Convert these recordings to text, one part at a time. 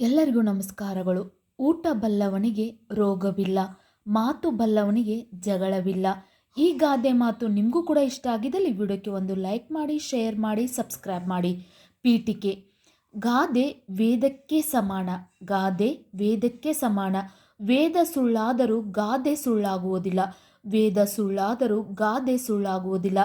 ಎಲ್ಲರಿಗೂ ನಮಸ್ಕಾರಗಳು. ಊಟ ಬಲ್ಲವನಿಗೆ ರೋಗವಿಲ್ಲ, ಮಾತು ಬಲ್ಲವನಿಗೆ ಜಗಳವಿಲ್ಲ. ಈ ಗಾದೆ ಮಾತು ನಿಮಗೂ ಕೂಡ ಇಷ್ಟ ಆಗಿದ್ದಲ್ಲಿ ವಿಡಿಯೋಕ್ಕೆ ಒಂದು ಲೈಕ್ ಮಾಡಿ, ಶೇರ್ ಮಾಡಿ, ಸಬ್ಸ್ಕ್ರೈಬ್ ಮಾಡಿ. ಪೀಠಿಕೆ. ಗಾದೆ ವೇದಕ್ಕೆ ಸಮಾನ, ಗಾದೆ ವೇದಕ್ಕೆ ಸಮಾನ. ವೇದ ಸುಳ್ಳಾದರೂ ಗಾದೆ ಸುಳ್ಳಾಗುವುದಿಲ್ಲ, ವೇದ ಸುಳ್ಳಾದರೂ ಗಾದೆ ಸುಳ್ಳಾಗುವುದಿಲ್ಲ.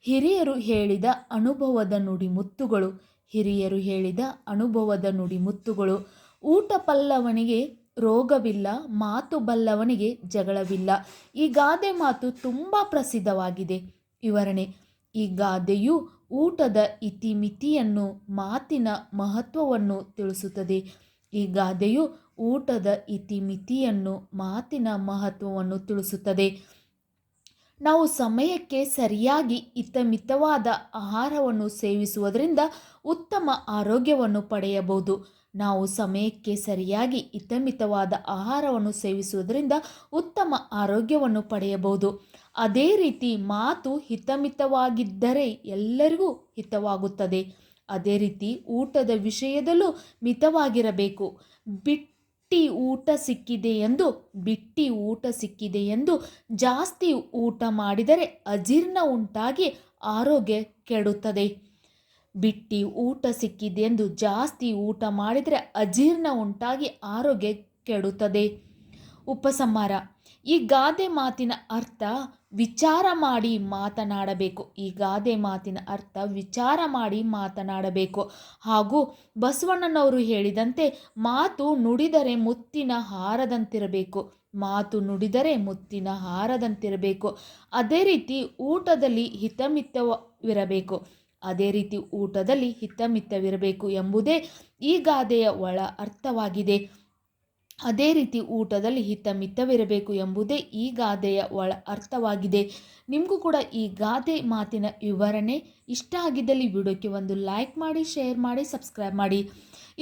ಹಿರಿಯರು ಹೇಳಿದ ಅನುಭವದ ನುಡಿಮುತ್ತುಗಳು ಹಿರಿಯರು ಹೇಳಿದ ಅನುಭವದ ನುಡಿಮುತ್ತುಗಳು. ಊಟ ಪಲ್ಲವನಿಗೆ ರೋಗವಿಲ್ಲ, ಮಾತು ಬಲ್ಲವನಿಗೆ ಜಗಳವಿಲ್ಲ. ಈ ಗಾದೆ ಮಾತು ತುಂಬ ಪ್ರಸಿದ್ಧವಾಗಿದೆ. ವಿವರಣೆ, ಈ ಗಾದೆಯು ಊಟದ ಇತಿಮಿತಿಯನ್ನು, ಮಾತಿನ ಮಹತ್ವವನ್ನು ತಿಳಿಸುತ್ತದೆ. ಈ ಗಾದೆಯು ಊಟದ ಇತಿಮಿತಿಯನ್ನು, ಮಾತಿನ ಮಹತ್ವವನ್ನು ತಿಳಿಸುತ್ತದೆ. ನಾವು ಸಮಯಕ್ಕೆ ಸರಿಯಾಗಿ ಹಿತಮಿತವಾದ ಆಹಾರವನ್ನು ಸೇವಿಸುವುದರಿಂದ ಉತ್ತಮ ಆರೋಗ್ಯವನ್ನು ಪಡೆಯಬಹುದು. ನಾವು ಸಮಯಕ್ಕೆ ಸರಿಯಾಗಿ ಹಿತಮಿತವಾದ ಆಹಾರವನ್ನು ಸೇವಿಸುವುದರಿಂದ ಉತ್ತಮ ಆರೋಗ್ಯವನ್ನು ಪಡೆಯಬಹುದು. ಅದೇ ರೀತಿ ಮಾತು ಹಿತಮಿತವಾಗಿದ್ದರೆ ಎಲ್ಲರಿಗೂ ಹಿತವಾಗುತ್ತದೆ. ಅದೇ ರೀತಿ ಊಟದ ವಿಷಯದಲ್ಲೂ ಮಿತವಾಗಿರಬೇಕು. ಬಿಟ್ಟಿ ಊಟ ಸಿಕ್ಕಿದೆ ಎಂದು, ಬಿಟ್ಟಿ ಊಟ ಸಿಕ್ಕಿದೆ ಎಂದು ಜಾಸ್ತಿ ಊಟ ಮಾಡಿದರೆ ಅಜೀರ್ಣ ಉಂಟಾಗಿ ಆರೋಗ್ಯ ಕೆಡುತ್ತದೆ. ಬಿಟ್ಟಿ ಊಟ ಸಿಕ್ಕಿದೆ ಎಂದು ಜಾಸ್ತಿ ಊಟ ಮಾಡಿದರೆ ಅಜೀರ್ಣ ಉಂಟಾಗಿ ಆರೋಗ್ಯ ಕೆಡುತ್ತದೆ. ಉಪಸಂಹಾರ. ಈ ಗಾದೆ ಮಾತಿನ ಅರ್ಥ ವಿಚಾರ ಮಾಡಿ ಮಾತನಾಡಬೇಕು. ಈ ಗಾದೆ ಮಾತಿನ ಅರ್ಥ ವಿಚಾರ ಮಾಡಿ ಮಾತನಾಡಬೇಕು. ಹಾಗೂ ಬಸವಣ್ಣನವರು ಹೇಳಿದಂತೆ ಮಾತು ನುಡಿದರೆ ಮುತ್ತಿನ ಹಾರದಂತಿರಬೇಕು. ಮಾತು ನುಡಿದರೆ ಮುತ್ತಿನ ಹಾರದಂತಿರಬೇಕು. ಅದೇ ರೀತಿ ಊಟದಲ್ಲಿ ಹಿತಮಿತವಿರಬೇಕು. ಅದೇ ರೀತಿ ಊಟದಲ್ಲಿ ಹಿತಮಿತವಿರಬೇಕು ಎಂಬುದೇ ಈ ಗಾದೆಯ ಒಳ ಅರ್ಥವಾಗಿದೆ. ಅದೇ ರೀತಿ ಊಟದಲ್ಲಿ ಹಿತಮಿತವಿರಬೇಕು ಎಂಬುದೇ ಈ ಗಾದೆಯ ಒಳ ಅರ್ಥವಾಗಿದೆ. ನಿಮಗೂ ಕೂಡ ಈ ಗಾದೆ ಮಾತಿನ ವಿವರಣೆ ಇಷ್ಟ ಆಗಿದ್ದಲ್ಲಿ ವಿಡಿಯೋಕ್ಕೆ ಒಂದು ಲೈಕ್ ಮಾಡಿ, ಶೇರ್ ಮಾಡಿ, ಸಬ್ಸ್ಕ್ರೈಬ್ ಮಾಡಿ.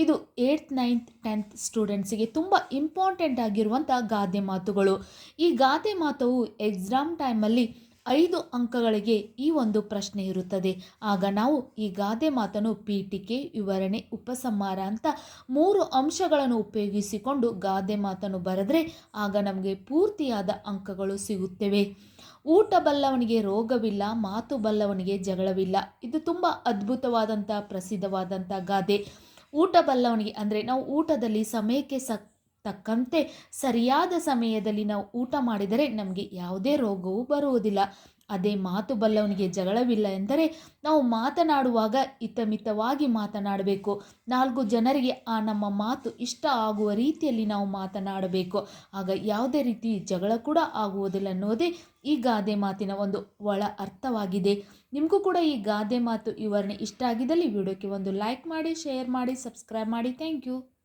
ಇದು ಏಯ್ತ್, ನೈನ್ತ್, ಟೆಂತ್ ಸ್ಟೂಡೆಂಟ್ಸಿಗೆ ತುಂಬ ಇಂಪಾರ್ಟೆಂಟ್ ಆಗಿರುವಂಥ ಗಾದೆ ಮಾತುಗಳು. ಈ ಗಾದೆ ಮಾತು ಎಕ್ಸಾಮ್ ಟೈಮಲ್ಲಿ ಐದು ಅಂಕಗಳಿಗೆ ಈ ಒಂದು ಪ್ರಶ್ನೆ ಇರುತ್ತದೆ. ಆಗ ನಾವು ಈ ಗಾದೆ ಮಾತನ್ನು ಪೀಠಿಕೆ, ವಿವರಣೆ, ಉಪಸಂಹಾರ ಅಂತ ಮೂರು ಅಂಶಗಳನ್ನು ಉಪಯೋಗಿಸಿಕೊಂಡು ಗಾದೆ ಮಾತನ್ನು ಬರೆದ್ರೆ ಆಗ ನಮಗೆ ಪೂರ್ತಿಯಾದ ಅಂಕಗಳು ಸಿಗುತ್ತವೆ. ಊಟ ಬಲ್ಲವನಿಗೆ ರೋಗವಿಲ್ಲ, ಮಾತು ಬಲ್ಲವನಿಗೆ ಜಗಳವಿಲ್ಲ. ಇದು ತುಂಬ ಅದ್ಭುತವಾದಂಥ ಪ್ರಸಿದ್ಧವಾದಂಥ ಗಾದೆ. ಊಟ ಬಲ್ಲವನಿಗೆ ಅಂದರೆ ನಾವು ಊಟದಲ್ಲಿ ಸಮಯಕ್ಕೆ ಸ ತಕ್ಕಂತೆ ಸರಿಯಾದ ಸಮಯದಲ್ಲಿ ನಾವು ಊಟ ಮಾಡಿದರೆ ನಮಗೆ ಯಾವುದೇ ರೋಗವು ಬರುವುದಿಲ್ಲ. ಅದೇ ಮಾತು ಬಲ್ಲವನಿಗೆ ಜಗಳವಿಲ್ಲ ಎಂದರೆ ನಾವು ಮಾತನಾಡುವಾಗ ಹಿತಮಿತವಾಗಿ ಮಾತನಾಡಬೇಕು. ನಾಲ್ಕು ಜನರಿಗೆ ಆ ನಮ್ಮ ಮಾತು ಇಷ್ಟ ಆಗುವ ರೀತಿಯಲ್ಲಿ ನಾವು ಮಾತನಾಡಬೇಕು. ಆಗ ಯಾವುದೇ ರೀತಿ ಜಗಳ ಕೂಡ ಆಗುವುದಿಲ್ಲ ಅನ್ನೋದೇ ಈ ಗಾದೆ ಮಾತಿನ ಒಂದು ಒಳ ಅರ್ಥವಾಗಿದೆ. ನಿಮಗೂ ಕೂಡ ಈ ಗಾದೆ ಮಾತು ವಿವರಣೆ ಇಷ್ಟ ಆಗಿದ್ದಲ್ಲಿ ವಿಡಿಯೋಕ್ಕೆ ಒಂದು ಲೈಕ್ ಮಾಡಿ, ಶೇರ್ ಮಾಡಿ, ಸಬ್ಸ್ಕ್ರೈಬ್ ಮಾಡಿ. Thank you.